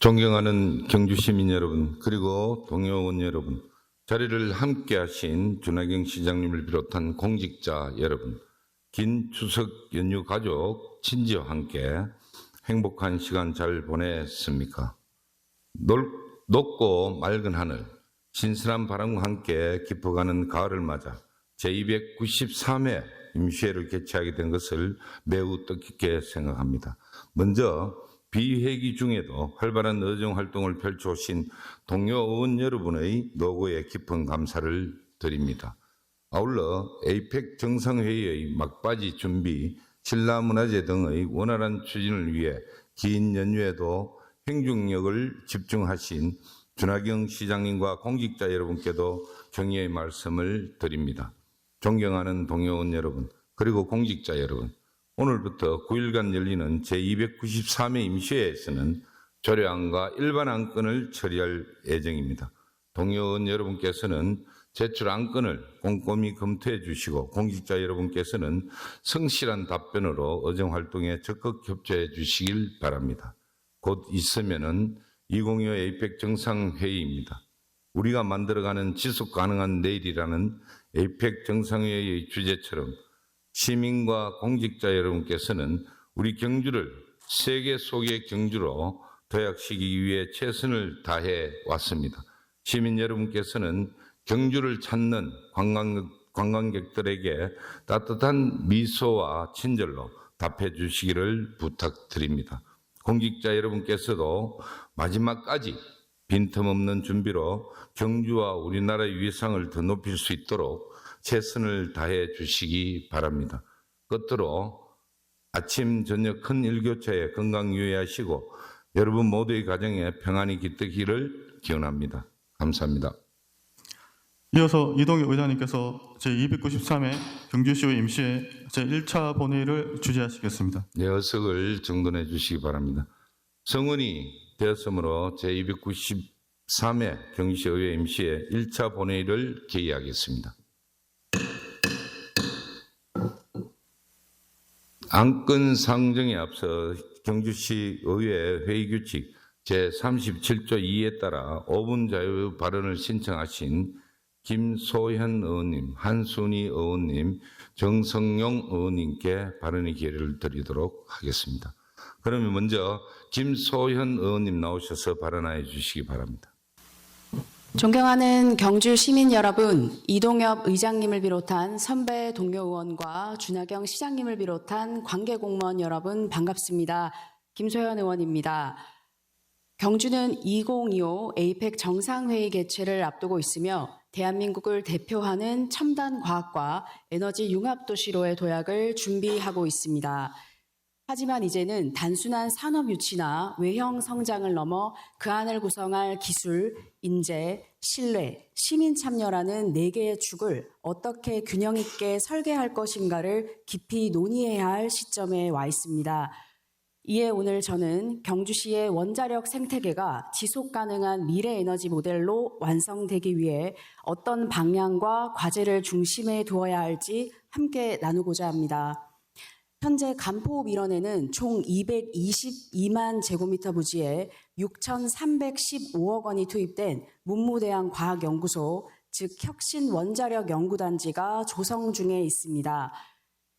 존경하는 경주 시민 여러분, 그리고 동료원 여러분, 자리를 함께 하신 준하경 시장님을 비롯한 공직자 여러분, 긴 추석 연휴 가족, 친지와 함께 행복한 시간 잘 보냈습니까? 넓, 높고 맑은 하늘, 신선한 바람과 함께 깊어가는 가을을 맞아 제293회 임시회를 개최하게 된 것을 매우 뜻깊게 생각합니다. 먼저 비회기 중에도 활발한 의정 활동을 펼쳐오신 동료 의원 여러분의 노고에 깊은 감사를 드립니다. 아울러 에이펙 정상회의의 막바지 준비, 신라문화재 등의 원활한 추진을 위해 긴 연휴에도 행중력을 집중하신 준하경 시장님과 공직자 여러분께도 경의의 말씀을 드립니다. 존경하는 동료원 여러분, 그리고 공직자 여러분, 오늘부터 9일간 열리는 제293회 임시회에서는 조례안과 일반 안건을 처리할 예정입니다. 동료원 여러분께서는 제출 안건을 꼼꼼히 검토해 주시고 공직자 여러분께서는 성실한 답변으로 의정 활동에 적극 협조해 주시길 바랍니다. 곧 있으면은 2025 에이펙 정상회의입니다. 우리가 만들어가는 지속 가능한 내일이라는 에이펙 정상회의의 주제처럼 시민과 공직자 여러분께서는 우리 경주를 세계 속의 경주로 도약시키기 위해 최선을 다해 왔습니다. 시민 여러분께서는 경주를 찾는 관광, 관광객 들에게 따뜻한 미소와 친절로 답해 주시기를 부탁드립니다. 공직자 여러분께서도 마지막까지 빈틈없는 준비로 경주와 우리나라의 위상을 더 높일 수 있도록 최선을 다해 주시기 바랍니다. 끝으로 아침, 저녁 큰 일교차에 건강 유의하시고 여러분 모두의 가정에 평안이 깃들기를 기원합니다. 감사합니다. 이어서 이동희 의장님께서 제293회 경주시의 임시회 제1차 본회의를 주재하시겠습니다. 네, 어석을 정돈해 주시기 바랍니다. 성원이 되었으므로 제293회 경시의회 임시회 1차 본회의를 개의하겠습니다. 안건 상정에 앞서 경주시 의회 회의 규칙 제37조 2에 따라 5분 자유 발언을 신청하신 김소현 의원님, 한순희 의원님, 정성용 의원님께 발언의 기회를 드리도록 하겠습니다. 그러면 먼저 김소현 의원님 나오셔서 발언해 주시기 바랍니다. 존경하는 경주 시민 여러분, 이동엽 의장님을 비롯한 선배 동료 의원과 준하경 시장님을 비롯한 관계 공무원 여러분 반갑습니다. 김소연 의원입니다. 경주는 2025 에이펙 정상회의 개최를 앞두고 있으며 대한민국을 대표하는 첨단 과학과 에너지 융합 도시로의 도약을 준비하고 있습니다. 하지만 이제는 단순한 산업 유치나 외형 성장을 넘어 그 안을 구성할 기술, 인재, 신뢰, 시민 참여라는 네 개의 축을 어떻게 균형 있게 설계할 것인가를 깊이 논의해야 할 시점에 와 있습니다. 이에 오늘 저는 경주시의 원자력 생태계가 지속 가능한 미래 에너지 모델로 완성되기 위해 어떤 방향과 과제를 중심에 두어야 할지 함께 나누고자 합니다. 현재 간포 밀원에는 총 222만 제곱미터 부지에 6,315억 원이 투입된 문무대항 과학연구소, 즉 혁신 원자력 연구단지가 조성 중에 있습니다.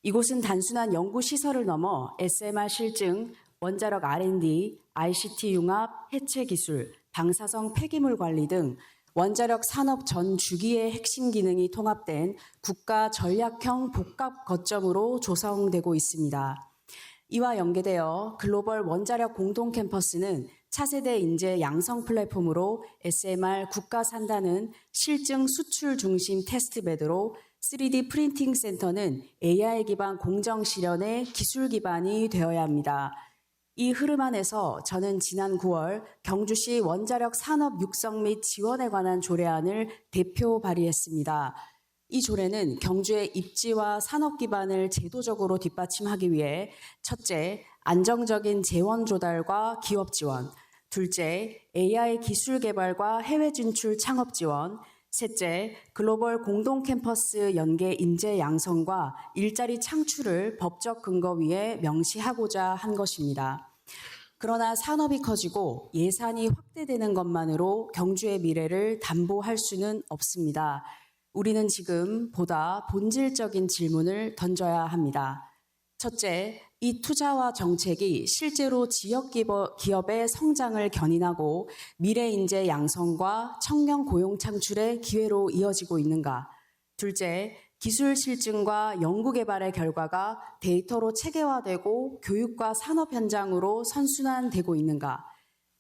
이곳은 단순한 연구 시설을 넘어 SMR 실증, 원자력 R&D, ICT 융합, 해체 기술, 방사성 폐기물 관리 등 원자력 산업 전 주기의 핵심 기능이 통합된 국가 전략형 복합 거점으로 조성되고 있습니다. 이와 연계되어 글로벌 원자력 공동 캠퍼스는 차세대 인재 양성 플랫폼으로 SMR 국가 산다는 실증 수출 중심 테스트베드로 3D 프린팅 센터는 AI 기반 공정 실현의 기술 기반이 되어야 합니다. 이 흐름 안에서 저는 지난 9월 경주시 원자력 산업 육성 및 지원에 관한 조례안을 대표 발의했습니다. 이 조례는 경주의 입지와 산업 기반을 제도적으로 뒷받침하기 위해 첫째, 안정적인 재원 조달과 기업 지원, 둘째, AI 기술 개발과 해외 진출 창업 지원, 셋째, 글로벌 공동 캠퍼스 연계 인재 양성과 일자리 창출을 법적 근거 위에 명시하고자 한 것입니다. 그러나 산업이 커지고 예산이 확대되는 것만으로 경주의 미래를 담보할 수는 없습니다. 우리는 지금 보다 본질적인 질문을 던져야 합니다. 첫째, 이 투자와 정책이 실제로 지역 기업의 성장을 견인하고 미래 인재 양성과 청년 고용 창출의 기회로 이어지고 있는가? 둘째, 기술 실증과 연구 개발의 결과가 데이터로 체계화되고 교육과 산업 현장으로 선순환되고 있는가?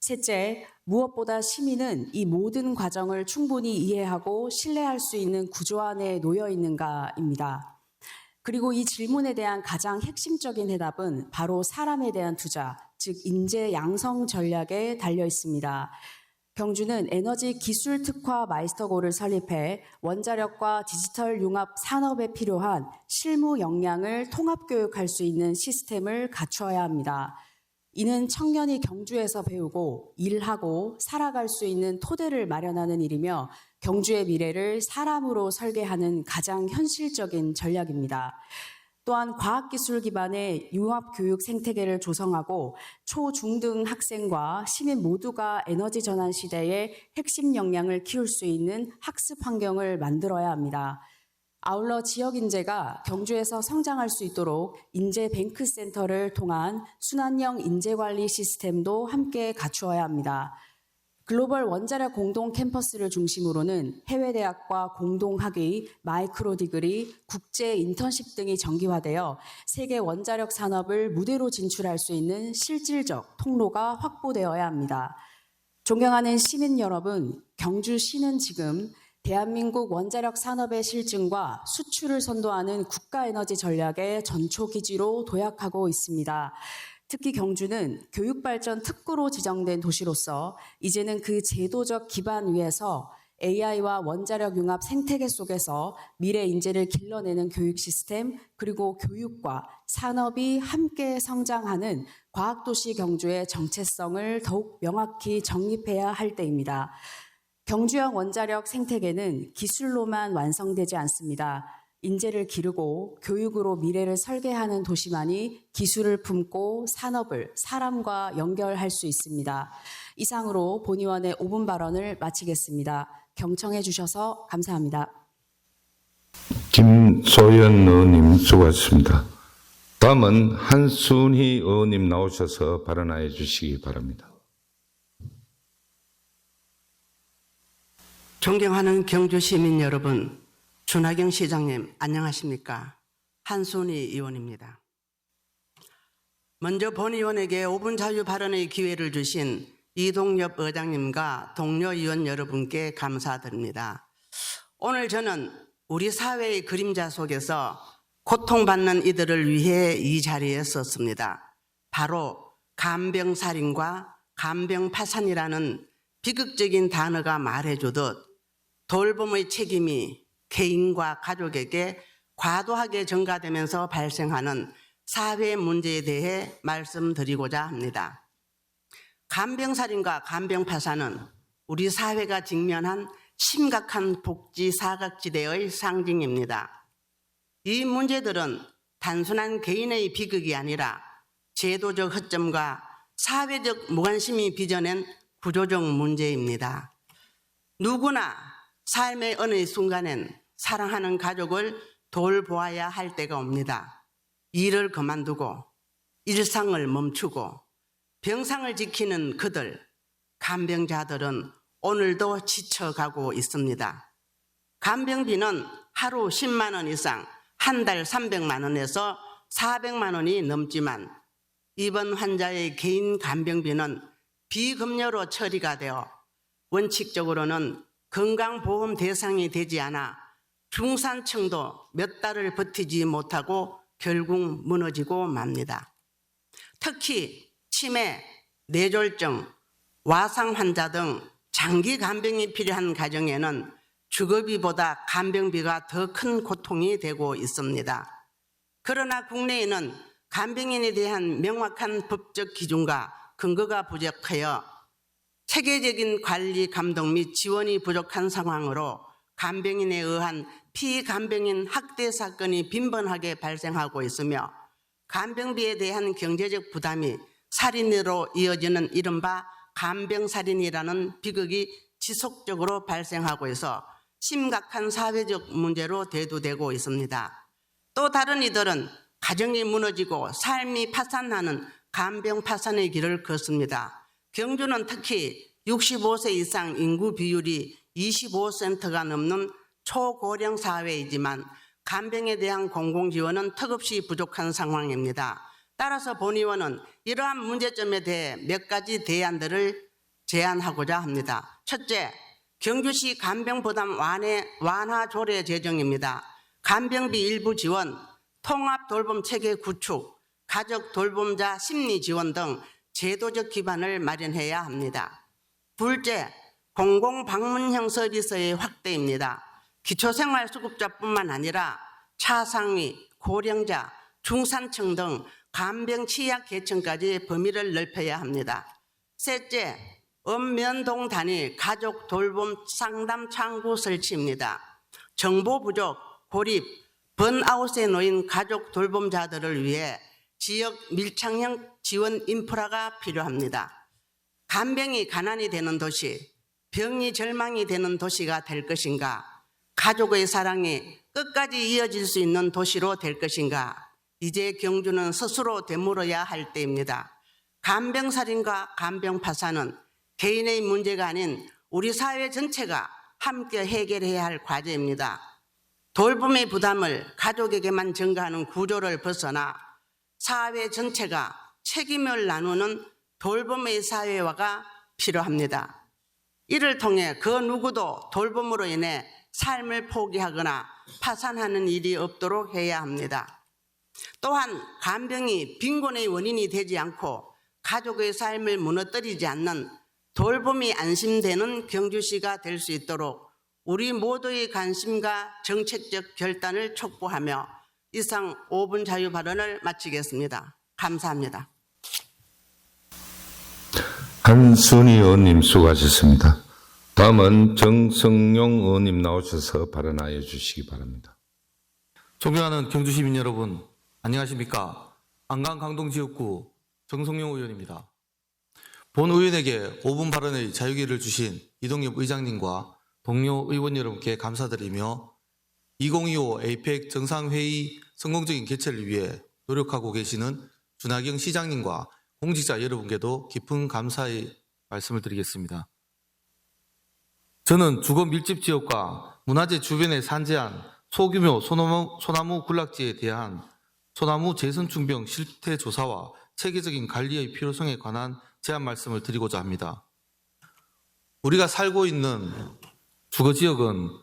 셋째, 무엇보다 시민은 이 모든 과정을 충분히 이해하고 신뢰할 수 있는 구조 안에 놓여 있는가입니다. 그리고 이 질문에 대한 가장 핵심적인 해답은 바로 사람에 대한 투자, 즉 인재 양성 전략에 달려 있습니다. 경주는 에너지 기술 특화 마이스터고를 설립해 원자력과 디지털 융합 산업에 필요한 실무 역량을 통합 교육할 수 있는 시스템을 갖추어야 합니다. 이는 청년이 경주에서 배우고 일하고 살아갈 수 있는 토대를 마련하는 일이며 경주의 미래를 사람으로 설계하는 가장 현실적인 전략입니다. 또한 과학기술 기반의 융합 교육 생태계를 조성하고 초, 중 등 학생과 시민 모두가 에너지 전환 시대의 핵심 역량을 키울 수 있는 학습 환경을 만들어야 합니다. 아울러 지역 인재가 경주에서 성장할 수 있도록 인재 뱅크 센터를 통한 순환형 인재 관리 시스템도 함께 갖추어야 합니다. 글로벌 원자력 공동 캠퍼스를 중심으로는 해외 대학과 공동 학위, 마이크로 디그리, 국제 인턴십 등이 정기화되어 세계 원자력 산업을 무대로 진출할 수 있는 실질적 통로가 확보되어야 합니다. 존경하는 시민 여러분, 경주시는 지금 대한민국 원자력 산업의 실증과 수출을 선도하는 국가에너지 전략의 전초기지로 도약하고 있습니다. 특히 경주는 교육발전 특구로 지정된 도시로서 이제는 그 제도적 기반 위에서 AI와 원자력 융합 생태계 속에서 미래 인재를 길러내는 교육 시스템 그리고 교육과 산업이 함께 성장하는 과학도시 경주의 정체성을 더욱 명확히 정립해야 할 때입니다. 경주형 원자력 생태계는 기술로만 완성되지 않습니다. 인재를 기르고 교육으로 미래를 설계하는 도시만이 기술을 품고 산업을 사람과 연결할 수 있습니다. 이상으로 본의원의 5분 발언을 마치겠습니다. 경청해 주셔서 감사합니다. 김소연 의원님 수고하셨습니다. 다음은 한순희 의원님 나오셔서 발언하여 주시기 바랍니다. 존경하는 경주 시민 여러분, 준하경 시장님 안녕하십니까? 한순희 의원입니다. 먼저 본 의원에게 5분 자유 발언의 기회를 주신 이동엽 의장님과 동료 의원 여러분께 감사드립니다. 오늘 저는 우리 사회의 그림자 속에서 고통받는 이들을 위해 이 자리에 섰습니다. 바로 간병살인과 간병파산이라는 비극적인 단어가 말해주듯 돌봄의 책임이 개인과 가족에게 과도하게 전가되면서 발생하는 사회 문제에 대해 말씀드리고자 합니다. 간병살인과 간병파산은 우리 사회가 직면한 심각한 복지 사각지대의 상징입니다. 이 문제들은 단순한 개인의 비극이 아니라 제도적 허점과 사회적 무관심이 빚어낸 구조적 문제입니다. 누구나 삶의 어느 순간엔 사랑하는 가족을 돌보아야 할 때가 옵니다. 일을 그만두고 일상을 멈추고 병상을 지키는 그들, 간병자들은 오늘도 지쳐가고 있습니다. 간병비는 하루 10만 원 이상, 한 달 300만 원에서 400만 원이 넘지만 이번 환자의 개인 간병비는 비급여로 처리가 되어 원칙적으로는 건강보험 대상이 되지 않아 중산층도 몇 달을 버티지 못하고 결국 무너지고 맙니다. 특히 치매, 뇌졸중, 와상 환자 등 장기 간병이 필요한 가정에는 주거비보다 간병비가 더 큰 고통이 되고 있습니다. 그러나 국내에는 간병인에 대한 명확한 법적 기준과 근거가 부족하여 체계적인 관리 감독 및 지원이 부족한 상황으로 간병인에 의한 피간병인 학대 사건이 빈번하게 발생하고 있으며 간병비에 대한 경제적 부담이 살인으로 이어지는 이른바 간병살인이라는 비극이 지속적으로 발생하고 있어 심각한 사회적 문제로 대두되고 있습니다. 또 다른 이들은 가정이 무너지고 삶이 파산하는 간병 파산의 길을 걷습니다. 경주는 특히 65세 이상 인구 비율이 25%가 넘는 초고령 사회이지만 간병에 대한 공공지원은 턱없이 부족한 상황입니다. 따라서 본의원은 이러한 문제점에 대해 몇 가지 대안들을 제안하고자 합니다. 첫째, 경주시 간병 부담 완화, 완화 조례 제정입니다. 간병비 일부 지원, 통합 돌봄 체계 구축, 가족 돌봄자 심리 지원 등 제도적 기반을 마련해야 합니다. 둘째, 공공 방문형 서비스의 확대입니다. 기초생활수급자뿐만 아니라 차상위, 고령자, 중산층 등 간병 취약 계층까지 범위를 넓혀야 합니다. 셋째, 읍면동 단위 가족 돌봄 상담 창구 설치입니다. 정보 부족, 고립, 번아웃에 놓인 가족 돌봄자들을 위해 지역 밀착형 지원 인프라가 필요합니다. 간병이 가난이 되는 도시, 병이 절망이 되는 도시가 될 것인가? 가족의 사랑이 끝까지 이어질 수 있는 도시로 될 것인가? 이제 경주는 스스로 되물어야 할 때입니다. 간병살인과 간병파산은 개인의 문제가 아닌 우리 사회 전체가 함께 해결해야 할 과제입니다. 돌봄의 부담을 가족에게만 전가하는 구조를 벗어나 사회 전체가 책임을 나누는 돌봄의 사회화가 필요합니다. 이를 통해 그 누구도 돌봄으로 인해 삶을 포기하거나 파산하는 일이 없도록 해야 합니다. 또한 간병이 빈곤의 원인이 되지 않고 가족의 삶을 무너뜨리지 않는 돌봄이 안심되는 경주시가 될 수 있도록 우리 모두의 관심과 정책적 결단을 촉구하며 이상 5분 자유 발언을 마치겠습니다. 감사합니다. 한순희 의원님 수고하셨습니다. 다음은 정성용 의원님 나오셔서 발언하여 주시기 바랍니다. 존경하는 경주 시민 여러분, 안녕하십니까? 안강 강동 지역구 정성용 의원입니다. 본 의원에게 5분 발언의 자유기를 주신 이동엽 의장님과 동료 의원 여러분께 감사드리며 2025 에이펙 정상회의 성공적인 개최를 위해 노력하고 계시는 준하경 시장님과 공직자 여러분께도 깊은 감사의 말씀을 드리겠습니다. 저는 주거 밀집 지역과 문화재 주변에 산재한 소규모 소나무, 소나무 군락지에 대한 소나무 재선충병 실태 조사와 체계적인 관리의 필요성에 관한 제안 말씀을 드리고자 합니다. 우리가 살고 있는 주거 지역은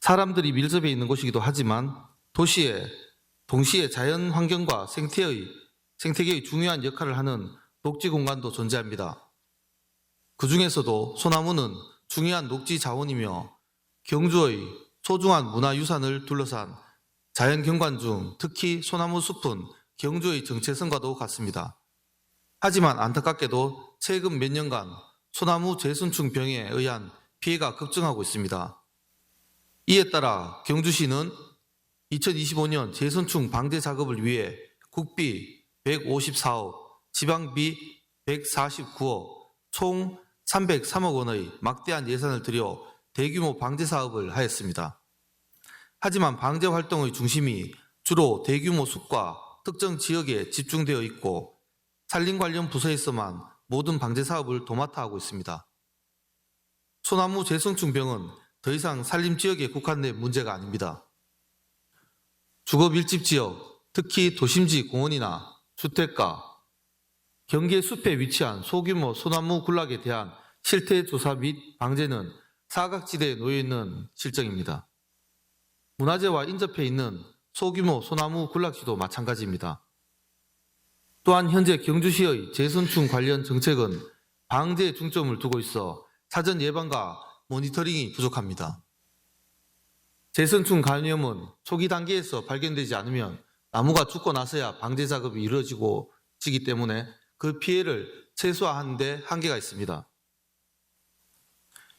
사람들이 밀접해 있는 곳이기도 하지만 도시에 동시에 자연 환경과 생태의 생태계의 중요한 역할을 하는 녹지 공간도 존재합니다. 그 중에서도 소나무는 중요한 녹지 자원이며 경주의 소중한 문화유산을 둘러싼 자연 경관 중 특히 소나무 숲은 경주의 정체성과도 같습니다. 하지만 안타깝게도 최근 몇 년간 소나무 재순충 병에 의한 피해가 급증하고 있습니다. 이에 따라 경주시는 2025년 재선충 방제 작업을 위해 국비 154억, 지방비 149억, 총 303억 원의 막대한 예산을 들여 대규모 방제 사업을 하였습니다. 하지만 방제 활동의 중심이 주로 대규모 숲과 특정 지역에 집중되어 있고 산림 관련 부서에서만 모든 방제 사업을 도맡아 하고 있습니다. 소나무 재성충병은 더 이상 산림 지역에 국한된 문제가 아닙니다. 주거 밀집 지역, 특히 도심지 공원이나 주택가, 경계 숲에 위치한 소규모 소나무 군락에 대한 실태 조사 및 방제는 사각지대에 놓여 있는 실정입니다. 문화재와 인접해 있는 소규모 소나무 군락지도 마찬가지입니다. 또한 현재 경주시의 재선충 관련 정책은 방제에 중점을 두고 있어 사전 예방과 모니터링이 부족합니다. 재선충 감염은 초기 단계에서 발견되지 않으면 나무가 죽고 나서야 방제 작업이 이루어지고 지기 때문에 그 피해를 최소화하는 데 한계가 있습니다.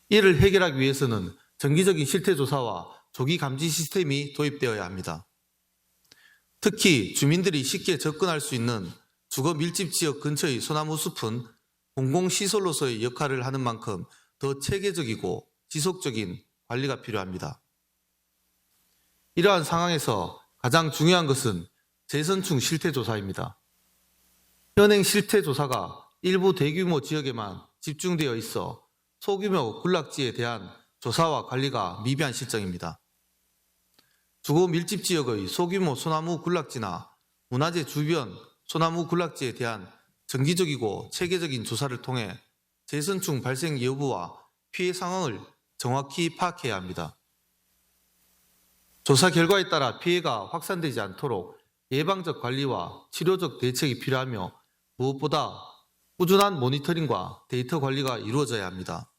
이를 해결하기 위해서는 정기적인 실태 조사와 조기 감지 시스템이 도입되어야 합니다. 특히 주민들이 쉽게 접근할 수 있는 주거 밀집 지역 근처의 소나무 숲은 공공시설로서의 역할을 하는 만큼 더 체계적이고 지속적인 관리가 필요합니다. 이러한 상황에서 가장 중요한 것은 재선충 실태조사입니다. 현행 실태 조사가 일부 대규모 지역에만 집중되어 있어 소규모 군락지에 대한 조사와 관리가 미비한 실정입니다. 주거 밀집 지역의 소규모 소나무 군락지나 문화재 주변 소나무 군락지에 대한 정기적이고 체계적인 조사를 통해 재선충 발생 여부와 피해 상황을 정확히 파악해야 합니다. 조사 결과에 따라 피해가 확산되지 않도록 예방적 관리와 치료적 대책이 필요하며 무엇보다 꾸준한 모니터링과 데이터 관리가 이루어져야 합니다.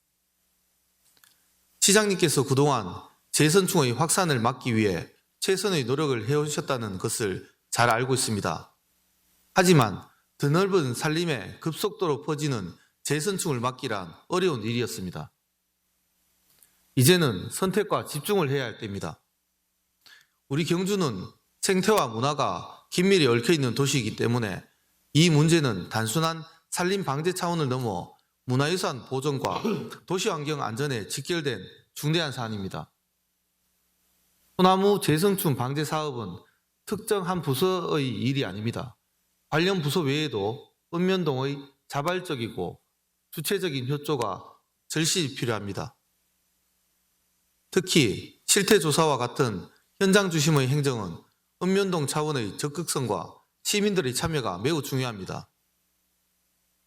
시장님께서 그동안 재선충의 확산을 막기 위해 최선의 노력을 해오셨다는 것을 잘 알고 있습니다. 하지만 드넓은 산림에 급속도로 퍼지는 재선충을 막기란 어려운 일이었습니다. 이제는 선택과 집중을 해야 할 때입니다. 우리 경주는 생태와 문화가 긴밀히 얽혀 있는 도시이기 때문에 이 문제는 단순한 산림 방제 차원을 넘어 문화유산 보존과 도시환경 안전에 직결된 중대한 사안입니다. 소나무 재성충 방제 사업은 특정 한 부서의 일이 아닙니다. 관련 부서 외에도 읍면동의 자발적이고 주체적인 협조가 절실히 필요합니다. 특히 실태조사와 같은 현장 중심의 행정은 읍면동 차원의 적극성과 시민들의 참여가 매우 중요합니다.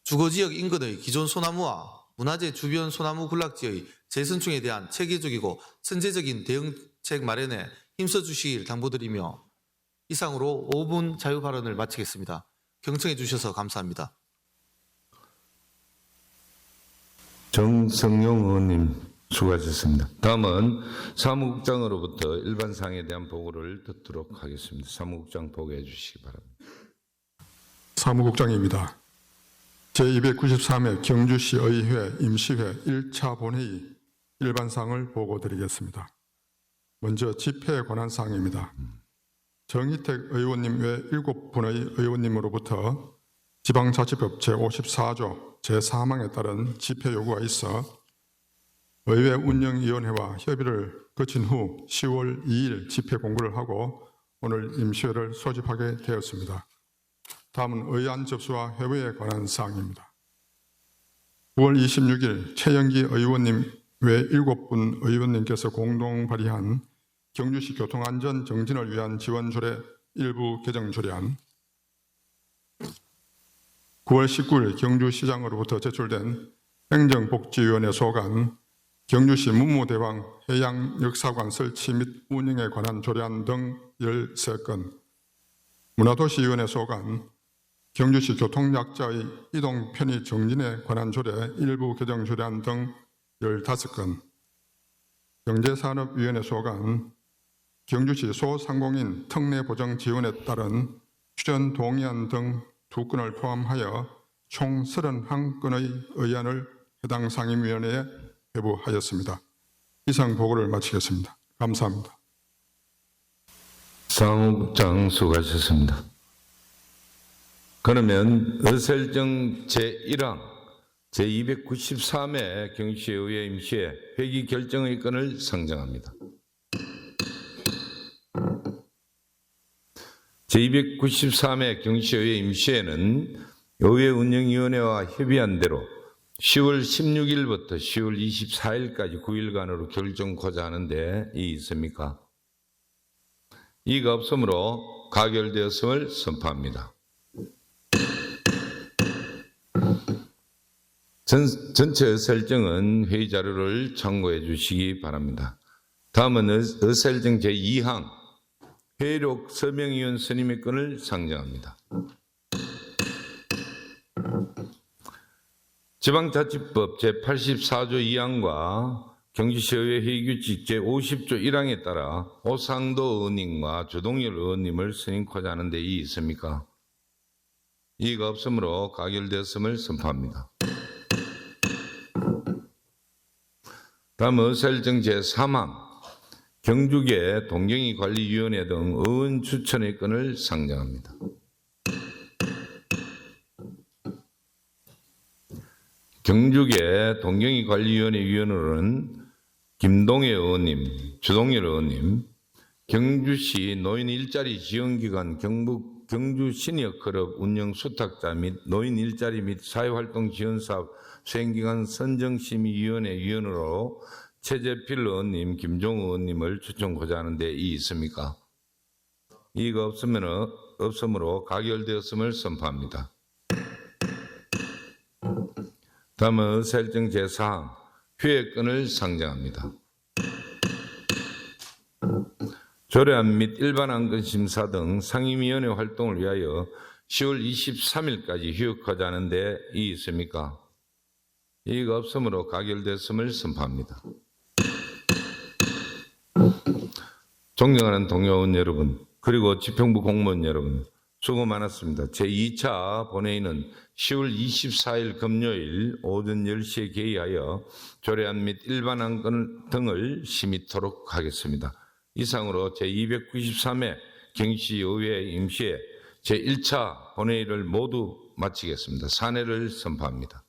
주거지역 인근의 기존 소나무와 문화재 주변 소나무 군락지의 재선충에 대한 체계적이고 선제적인 대응책 마련에 힘써 주시길 당부드리며 이상으로 5분 자유 발언을 마치겠습니다. 경청해 주셔서 감사합니다. 정성용 의원님 수고하셨습니다. 다음은 사무국장으로부터 일반 사항에 대한 보고를 듣도록 하겠습니다. 사무국장 보고해 주시기 바랍니다. 사무국장입니다. 제293회 경주시 의회 임시회 1차 본회의 일반사항을 보고 드리겠습니다. 먼저 집회에 관한 사항입니다. 정희택 의원님 외 7분의 의원님으로부터 지방자치법 제54조 제4항에 따른 집회 요구가 있어 의회 운영위원회와 협의를 거친 후 10월 2일 집회 공고를 하고 오늘 임시회를 소집하게 되었습니다. 다음은 의안 접수와 회부에 관한 사항입니다. 9월 26일 최영기 의원님 외 7분 의원님께서 공동 발의한 경주시 교통안전 정진을 위한 지원 조례 일부 개정 조례안 9월 19일 경주시장으로부터 제출된 행정복지위원회 소관 경주시 문무대왕 해양역사관 설치 및 운영에 관한 조례안 등 13건 문화도시위원회 소관 경주시 교통약자의 이동 편의 정진에 관한 조례 일부 개정 조례안 등 15건 경제산업위원회 소관 경주시 소상공인 특례 보정 지원에 따른 출연 동의안 등두 건을 포함하여 총 31건의 의안을 해당 상임위원회에 회부하였습니다. 이상 보고를 마치겠습니다. 감사합니다. 사무국장 수고하셨습니다. 그러면 의설정 제1항 제293회 경시의회 임시회 회기 결정의 건을 상정합니다. 제293회 경시의회 임시회는 의회 운영위원회와 협의한 대로 10월 16일부터 10월 24일까지 9일간으로 결정코자 하는데 이 있습니까? 이가 없으므로 가결되었음을 선포합니다. 전, 전체 의설정은 회의 자료를 참고해 주시기 바랍니다. 다음은 의- 의설정 제2항 회의록 서명위원 선임의 건을 상정합니다. 지방자치법 제84조 2항과 경주시의회 회의규칙 제50조 1항에 따라 오상도 의원님과 주동열 의원님을 선임코자 하는 데 이 있습니까? 이가 없으므로 가결되었음을 선포합니다. 다음 어설정 제3항 경주계 동경이관리위원회 등 의원 추천의 건을 상정합니다. 경주계 동경이관리위원회 위원으로는 김동혜 의원님, 주동일 의원님, 경주시 노인 일자리 지원기관 경북 경주 시니어클럽 운영 수탁자 및 노인 일자리 및 사회활동 지원사업 수행기관 선정심의위원회 위원으로 최재필 의원님, 김종우 의원님을 추천고자 하는데 이 있습니까? 이가 없으면 없으므로 가결되었음을 선포합니다. 다음은 설정 제4항 휴회권을 상정합니다. 조례안 및 일반 안건 심사 등 상임위원회 활동을 위하여 10월 23일까지 휴역하자 하는데 이 있습니까? 이가 없으므로 가결됐음을 선포합니다. 존경하는 동료원 여러분, 그리고 지평부 공무원 여러분, 수고 많았습니다. 제2차 본회의는 10월 24일 금요일 오전 10시에 개의하여 조례안 및 일반 안건 등을 심의토록 하겠습니다. 이상으로 제293회 경시의회 임시회 제1차 본회의를 모두 마치겠습니다. 사내를 선포합니다.